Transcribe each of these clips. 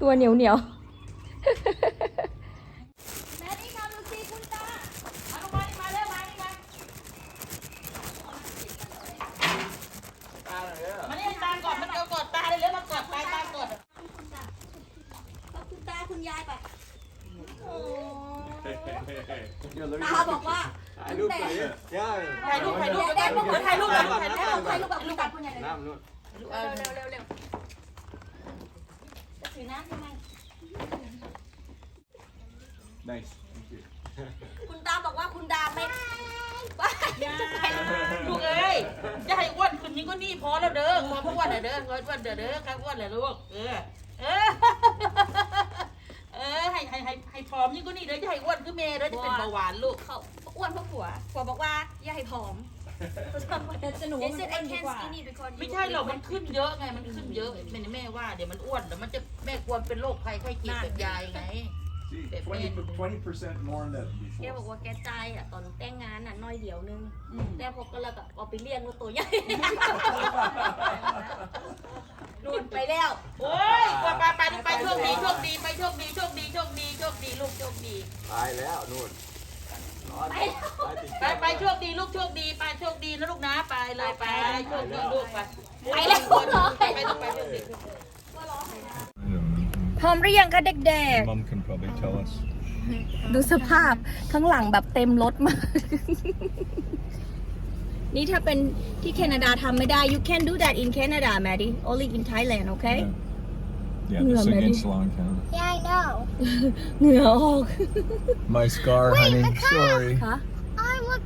ตัวเหนียวเหนียวม่นี่มาดูสิคุณตาเอาลงมานี่มาเร็วมานี่มามานี่ตากอดมันเอากอดตาเลยเร็วมากอดตาตากอด คุณตาคุณยายไป ตาบอกว่าถ่ายรูปหน่อยดิย่าถ่ายรูปถ่ายรูปถ่ายรูปถ่ายรูปก่อนถ่ายรูปก่อนถ่ายรูปกับคุณตาคุณยายเลยน้ำนู่นเออเร็วเร็วเร็วถือน้ำยังไง nice คุณตาบอกว่าคุณดาไม่ยายลูกเอ้ยจะให้อ้วนขึ้นนี้ก็นี่พอแล้วเด้อความอ้วนน่ะเด้อความอ้วนเด้อเด้อความอ้วนแหละลูกเอเอออ ให้ให้ให้ให้ผอมยิ่งก็นี่เด้อจะให้อ้วนคือเมย์เด้อจะเป็นเบาหวานลูกเขาอ้วนเพราะผัวผัวบอกว่าอย่าให้ผอมจะหนูว่ามันอ้วนดีกว่าไม่ใช่หรอกมันขึ้นเยอะไงมันขึ้นเยอะแม่แม่ว่าเดี๋ยวมันอ้วนเดี๋ยวมันจะแม่กลัวเป็นโรคภัยไข้เจ็บแบบยายไง see 20 percent more than แกบ before อกว่าแกใจอะตอนแต่งงานอะน้อยเดียวนึงแต่พอก็เลยแบบเอาไปเลี้ยงลูกตัวใหญ่ นู่นไปแล้ว โอ้ยไปไปไปไปโชคดีโชคดีไปโชคดีโชคดีโชคดีโชคดีลูกโชคดี ตายแล้วนู่นร้อนไปแล้วตายติดไปไปโชคดีลูกโชคดีไปโชคดีนะลูกนะไปเลยไปโชคดีลูกไปไปแล้วไปไปต้องไปโชคดี พร้อมหรือยังคะเด็ก Mom can probably tell us ๆ ดูสภาพข้างหลังแบบเต็มรถมาก นี่ถ้าเป็นที่แคนาดาทำไม่ได้ you can do that in Canada Maddie only in Thailand okay yeah this this against against Long County Yeah, I know. เหงื่อออก my scar honey sorry คะ I look.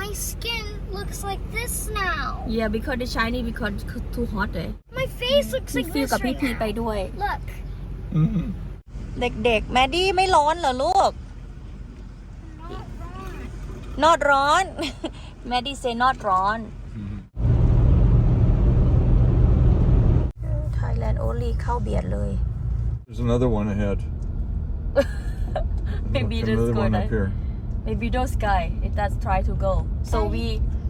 My skin looks like this now. yeah because the shiny because too hot เลย My face looks มี like ฟิล this กับพี่ right พี now. ไปด้วย Look. mm-hmm. เด็กๆ แมดดี้ไม่ร้อนเหรอลูก Not wrong. not ร้อน แมดดี้ say not ร้อน Thailand only เข้าเบียดเลย there's another one ahead Maybe Look, just another go one there. up here maybe those guy it does try to go so we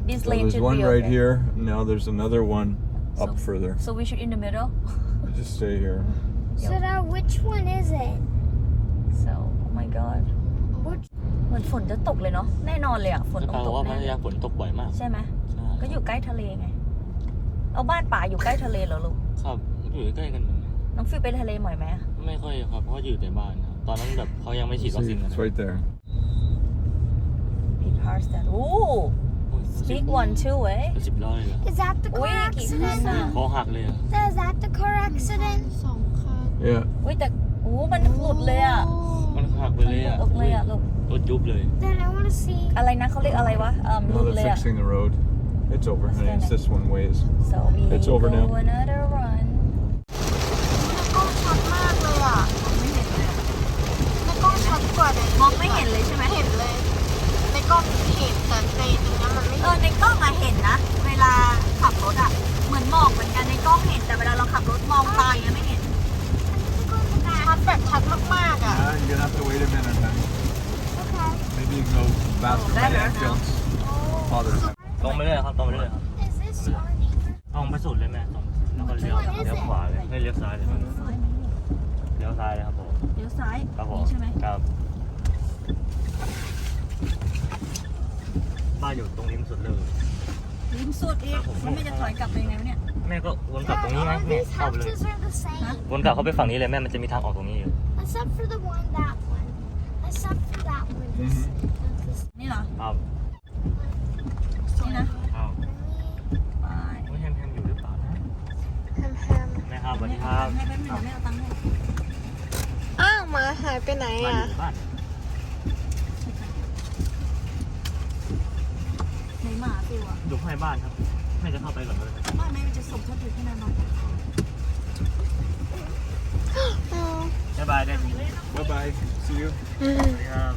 this so lane there's should one be right okay. here now there's another one up So- further so we should in the middle just stay here So now, which one is it? so oh my god Which? เหมือนฝนจะตกเลยเนาะแน่นอนเลยอะฝนแต่ต้องปาตกว่าพัแน่ทยาฝนตกบ่อยมาก ใช่ไหมใช่ก็อยู่ใกล้ทะเลไงเอาบ้านป่าอยู่ใกล้ทะเลเหรอลูกครับอยู่ใกล้ๆกันน้องฟิวไปทะเลบ่อยไหมอะไม่ค่อยครับเพราะว่าอยู่แต่บ้านครับตอนนั้นแบบเขายังไม่ฉีดวัคซี see นกัน it's right there Big cars that โอ้ big one too เว้ยสิบล้อเลยเหรอ Is that the car Ui, accident? Kisa. คอหักเลยอะ Is that the car accident? yeah อุ้ยแต่โอ้มันหลุดเลยอะมันหักไปมันเลยหลุดอะออกเลยอะลูก รถยุบเลย Then I want to see. อะไรนะเขาเรียกอะไรวะเอ่อห now ลุด they're เลยอะ fixing the road it's over honey it's this one ways so we It's over go now. another run กล้องชัดมากเลยอะในกล้องชัดกว่าในมองไม่เห็นเลยใช่ไหมเห็นเลย ในกล้องเห็นแต่ในตรงนี้มันไม่เออในกล้องอะเห็นนะ เวลาขับรถอะเหมือนหมอกเหมือนกันในกล้องเห็นแต่เวลาเราขับรถมองตาอย่างเงี้ยไม่เห็น ชัดแบบชัดมากๆอะ Ah, you're gonna have to wait a minute honey โอเค maybe you can go faster by the ambulance father ตรงไปเลยครับตรงไปเลยครับ Is this our neighbor? ตรงไปสุดเลยแม่ตรงแล้วก็เลี้ยวเลี้ยวขวาเลยไม่เลี้ยวซ้ายเลยครับเลี้ยวซ้ายเลยครับผมเดี๋ยวซ้ายครับผมนี่ใช่ไหมครับบ้านอยู่ตรงริมสุดเลย ริมสุดอีกแล้วไม่จะถอยกลับไปยังไงวะเนี่ย แม่ก็วนกลับตรงนี้ไง All เนี่ these เข้าไปเลย houses are the same. วนกลับเข้าไปฝั่งนี้เลยแม่มันจะมีทางออกตรงนี้อยู่ Except for the one, that one. Except for that one. This, this นี่เหรอครับนี่นะอ้าวไปไม่แฮมแฮมอยู่หรือเปล่านะ hem hem. แม่ครับสวัสดีครับให้แป๊บนึงเดี๋ยวแม่เอาตังค์ให้อ้าวหมาหายไปไหนบ้านออะ ยู่บ้านในหมาฟิวอะอยู่ข้างในบ้านครับแม่จะเข้าไปก่อนเลย บ้านแม่จะส่งเขาถึงที่นั่นหน่อยบ๊ายบายได้ดี bye bye see you สวัสดีครับ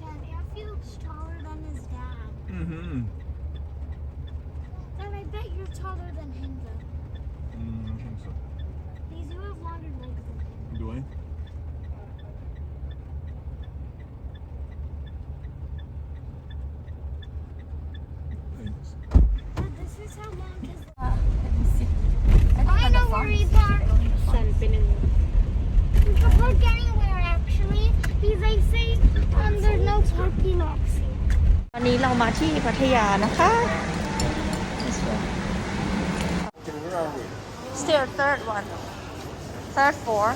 Dad, Alfie looks taller than his dad. mm-hmm bet you're taller than him though. Mm, I think so. Because you have longer legs than him. Do I? Thanks. But this is how long his I know where we park. We can park anywhere actually. Because they say um, there's no parking option. วันนี้เรามาที่พัทยานะคะ Still third one third floor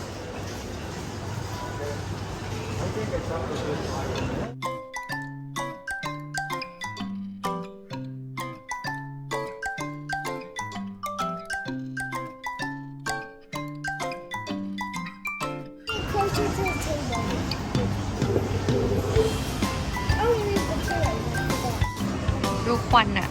Get closer to the table. Oh, you need the chair. ดูควันอะ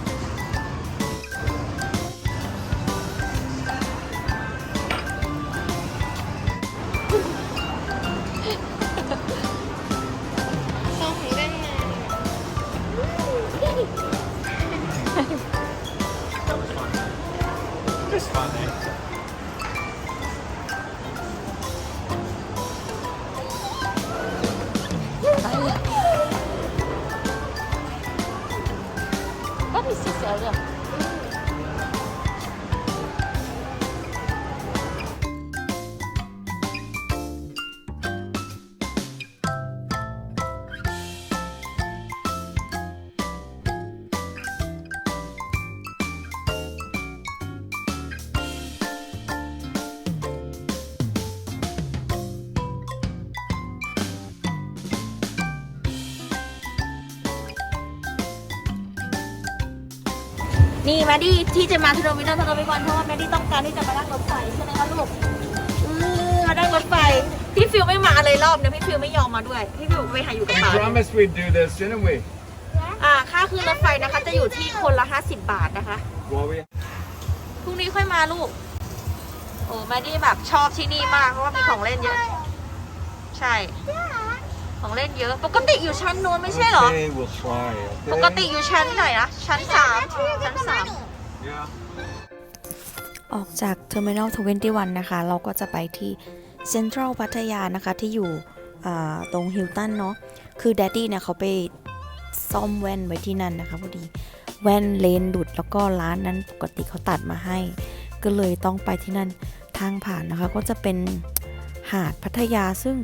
ก็มีสีเนี่แมดดี้ที่จะมาที่โรมินอลทโรมิวันเพราะว่าแมดดี้ต้องการที่จะมานั่งรถไฟใช่ไหมคะลูกอืมมานั่งรถไฟพี่ฟิวไม่มาเลยรอบเนี่ยพี่ฟิวไม่ยอมมาด้วยพี่ฟิวไปหาอยู่กับ We ป๋า promised we'd do this, didn't we? อ่าค่าขึ้นรถไฟนะคะจะอยู่ที่คนละ 50 บาทนะคะ Well, we พรุ่งนี้ค่อยมาลูก โอ้แมดดี้แบบชอบที่นี่มากเพราะว่ามีของเล่นเยอะ ใช่ ของเล่นเยอะ ปกติอยู่ชั้นนู้นไม่ใช่เหรอ Okay, we'll try. ปกติอยู่ชั้นไหนนะ ชั้นสามชั้นสาม Yeah. ออกจาก Terminal 21 นะคะ เราก็จะไปที่ Central พัทยานะคะ ที่อยู่อ่าตรงฮิลตันเนาะคือ d ดดดี้เนี่ยเขาไปซ่อมแว่นไว้ที่นั่นนะคะพอดี แว่นเลนหลุดแล้วก็ร้านนั้นปกติเขาตัดมาให้ ก็เลยต้องไปที่นั่นทางผ่านนะคะ ก็จะเป็นหาดพัทยาซึ่ง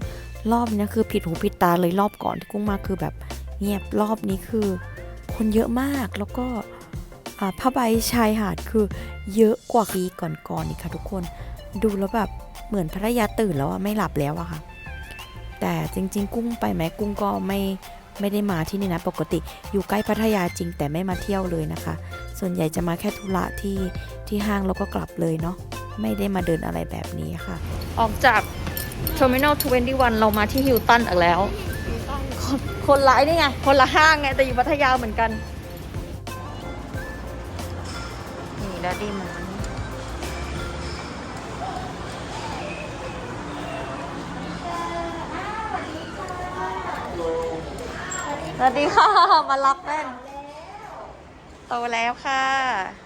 รอบนี้คือผิดหูผิดตาเลยรอบก่อนที่กุ้งมาคือแบบเงียบรอบนี้คือ คนเยอะมากแล้วก็ผ้าใบชายหาดคือเยอะกว่าปีก่อนๆอีกค่ะทุกคนดูแล้วแบบเหมือนพัทยาตื่นแล้วอะไม่หลับแล้วอะค่ะ แต่จริง ๆ กุ้งไปไหมกุ้งก็ไม่ไม่ได้มาที่นี่นะ ปกติอยู่ใกล้พัทยาจริงแต่ไม่มาเที่ยวเลยนะคะ ส่วนใหญ่จะมาแค่ธุระที่ที่ห้างแล้วก็กลับเลยเนาะไม่ได้มาเดินอะไรแบบนี้ค่ะ ออกจาก Terminal 21 เรามาที่ฮิลตันอีกแล้ว คนคนละไอ้นี่ไง คนละห้างไง แต่อยู่พัทยาเหมือนกัน นี่ดัดดี้มันสวัสดีค่ะ มารับแม่นโตแล้วค่ะ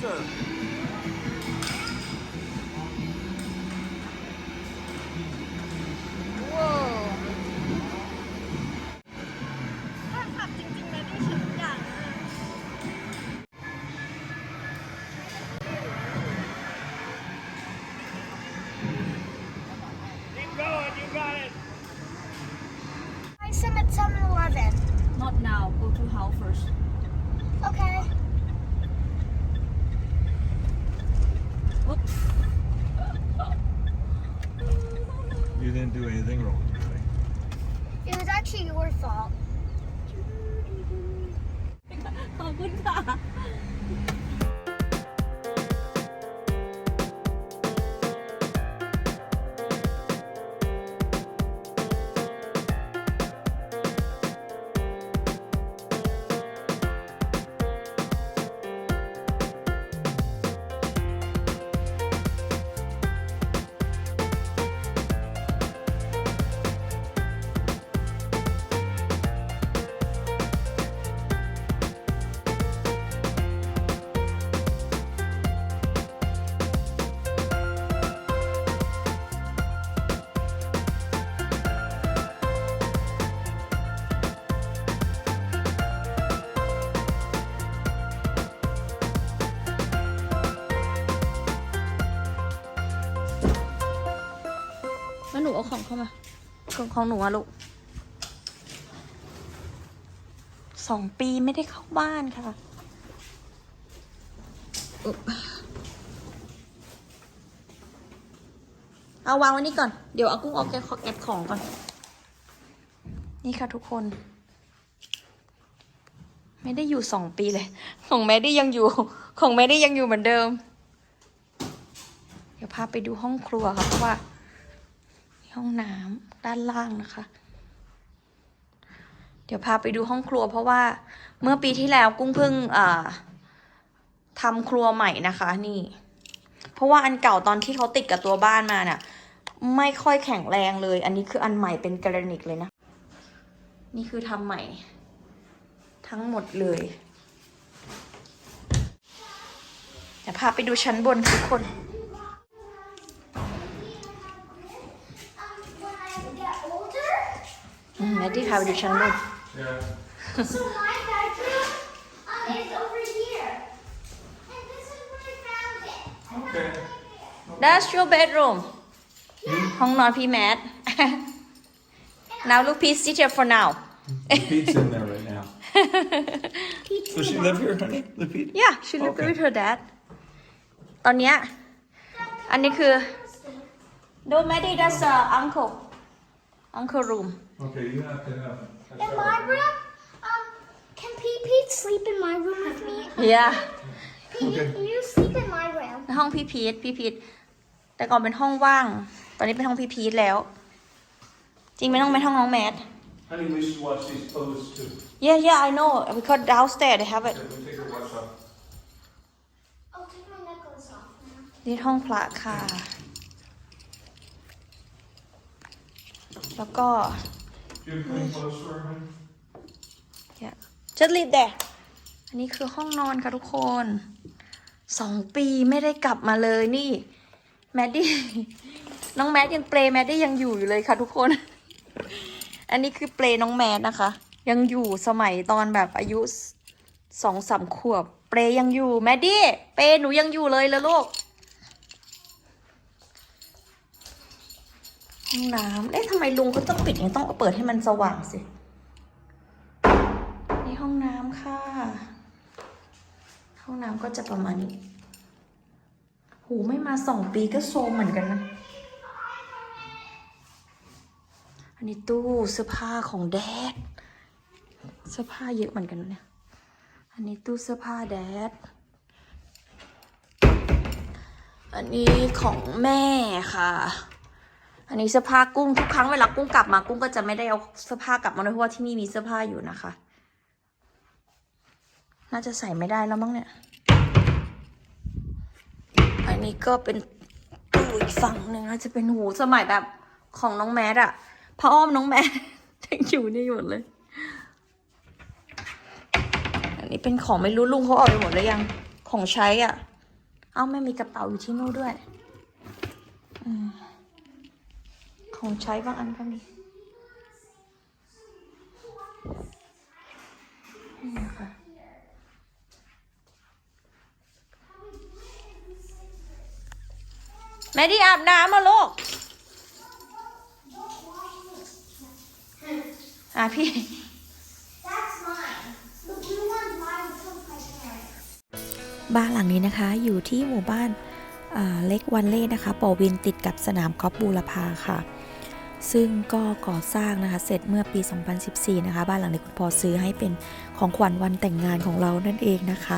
Faster. Oops You didn't do anything wrong, right? It was actually your fault. ขอบคุณค่ะ เอาของเข้ามาของของหนูอะลูกสองปีไม่ได้เข้าบ้านค่ะเอาวางไว้นี่ก่อน เดี๋ยวเอากุ้งเอเก็บเก็บของก่อน นี่ค่ะทุกคน ไม่ได้อยู่สองปีเลย ของแม่ได้ยังอยู่ ของแม่ได้ยังอยู่เหมือนเดิม เดี๋ยวพาไปดูห้องครัวค่ะเพราะว่า ห้องน้ำด้านล่างนะคะ เดี๋ยวพาไปดูห้องครัวเพราะว่าเมื่อปีที่แล้วกุ้งเพิ่งอ่าทำครัวใหม่นะคะนี่ เพราะว่าอันเก่าตอนที่เขาติดกับตัวบ้านมาน่ะ ไม่ค่อยแข็งแรงเลย อันนี้คืออันใหม่เป็นกระนิกเลยนะ นี่คือทำใหม่ ทั้งหมดเลยเดี๋ยวพาไปดูชั้นบนทุกคน when I get older, อืม แมดดี้พาไปดูชั้นบน so my bedroom uh, is over here. And this is where I found it. Okay. That's your bedroom ห้องนอนพี่แมท now look please sit here for now Lepete's in there right now. Does she live here, honey? Lepete? yeah she live Okay. with her dad ตอนเนี้ยอันนี้คือ no Maddie that's uh, uncle uncle room Okay, you have to have. In my room, um, can Pete Pete sleep in my room with me? yeah Pete, Okay. you sleep in my room. ห้องพี่พีทพี่พีทแต่ก่อนเป็นห้องว่าง ตอนนี้เป็นห้องพี่พีทแล้ว จริงไม่ต้องเป็นห้องน้องแมท Honey, we should watch these clothes too. yeah yeah I know because downstairs they have it Okay, we take our watch off. I'll take my necklace off now. นี่ห้องพระค่ะ แล้วก็ Do you have clean clothes for her, honey? yeah just leave there อันนี้คือห้องนอนค่ะทุกคน สองปีไม่ได้กลับมาเลยนี่ แมดดี้ น้องแมดยังเปลแมดดี้ยังอยู่อยู่เลยค่ะทุกคน อันนี้คือเปลน้องแมดนะคะ ยังอยู่สมัยตอนแบบอายุสองสามขวบ เปลยังอยู่แมดดี้ เปลหนูยังอยู่เลยเลยลูก ห้องน้ำเอ๊ะทำไมลุงเขาต้องปิดย่างต้องเปิดให้มันสว่างสิ นี่ห้องน้ำค่ะ ห้องน้ำก็จะประมาณนี้ หูไม่มาสองปีก็โซมเหมือนกันนะ อันนี้ตู้เสื้อผ้าของแดด เสื้อผ้าเยอะเหมือนกันนะเนี่ย อันนี้ตู้เสื้อผ้าแดดอันนี้ของแม่ค่ะ อันนี้เสื้อผ้ากุ้งทุกครั้งเวลากุ้งกลับมากุ้งก็จะไม่ได้เอาเสื้อผ้ากลับมาด้วยเพราะว่าที่นี่มีเสื้อผ้าอยู่นะคะ น่าจะใส่ไม่ได้แล้วมั้งเนี่ย อันนี้ก็เป็นตู้อีกฝั่งหนึ่งน่าจะเป็นหูสมัยแบบของน้องแมทอะผ้าอ้อมน้องแมทยังอยู่นี่หมดเลย อันนี้เป็นของไม่รู้ลุงเขาเอาไปหมดแล้วยังของใช้อะเอ้าไม่มีกระเป๋าอยู่ที่นู่นด้วยอม ของใช้บางอันก็มีนี่นะคะแม่ดีอาบน้ำมาลูกอะพี่บ้านหลังนี้นะคะอยู่ที่หมู่บ้านเล็กวันเล่นะคะปอวินติดกับสนามกอล์ฟบูรพาค่ะ ซึ่งก็ก่อสร้างนะคะเสร็จเมื่อปี 2014 นะคะ บ้านหลังนี้คุณพ่อซื้อให้เป็นของขวัญวันแต่งงานของเรานั่นเองนะคะ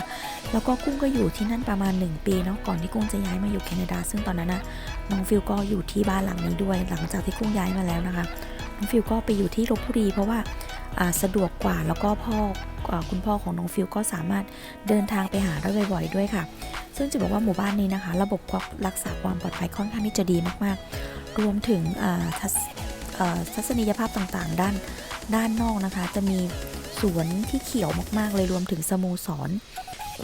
แล้วก็กุ้งก็อยู่ที่นั่นประมาณ 1 ปีเนาะก่อนที่กุ้งจะย้ายมาอยู่แคนาดา ซึ่งตอนนั้นนะน้องฟิลก็อยู่ที่บ้านหลังนี้ด้วย หลังจากที่กุ้งย้ายมาแล้วนะคะน้องฟิลก็ไปอยู่ที่ลบบุรีเพราะว่าอ่า สะดวกกว่าแล้วก็พ่ออคุณพ่อของน้องฟิลก็สามารถเดินทางไปหาได้บ่อยๆด้วยค่ะ ซึ่งจะบอกว่าหมู่บ้านนี้นะคะ ระบบความรักษาความปลอดภัยค่อนข้างที่จะดีมากๆ รวมถึงทัศนียภาพต่างๆ ด้านด้านนอกนะคะ จะมีสวนที่เขียวมากๆ เลยรวมถึงสโมสร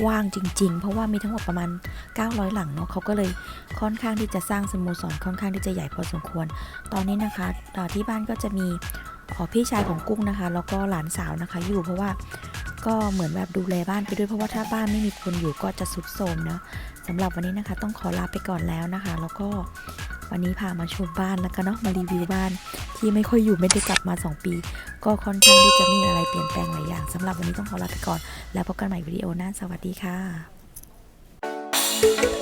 กว้างจริง ๆ เพราะว่ามีทั้งหมดประมาณ 900 หลังเนาะเขาก็เลยค่อนข้างที่จะสร้างสโมสรค่อนข้างที่จะใหญ่พอสมควร ตอนนี้นะคะต่อที่บ้านก็จะมี พี่ชายของกุ้งนะคะ แล้วก็หลานสาวนะคะ อยู่เพราะว่าก็เหมือนแบบดูแลบ้านไปด้วยเพราะว่าถ้าบ้านไม่มีคนอยู่ก็จะสุดโทมเนาะสำหรับวันนี้นะคะ ต้องขอลาไปก่อนแล้วนะคะ แล้วก็วันนี้พามาชมบ้านแล้วก็เนาะมารีวิวบ้าน ที่ไม่ค่อยอยู่ไม่ได้กลับมา 2 ปี ก็ค่อนข้างที่จะมีอะไรเปลี่ยนแปลงหลายอย่างสำหรับวันนี้ต้องขอลาไปก่อน แล้วพบกันใหม่วิดีโอหน้าสวัสดีค่ะ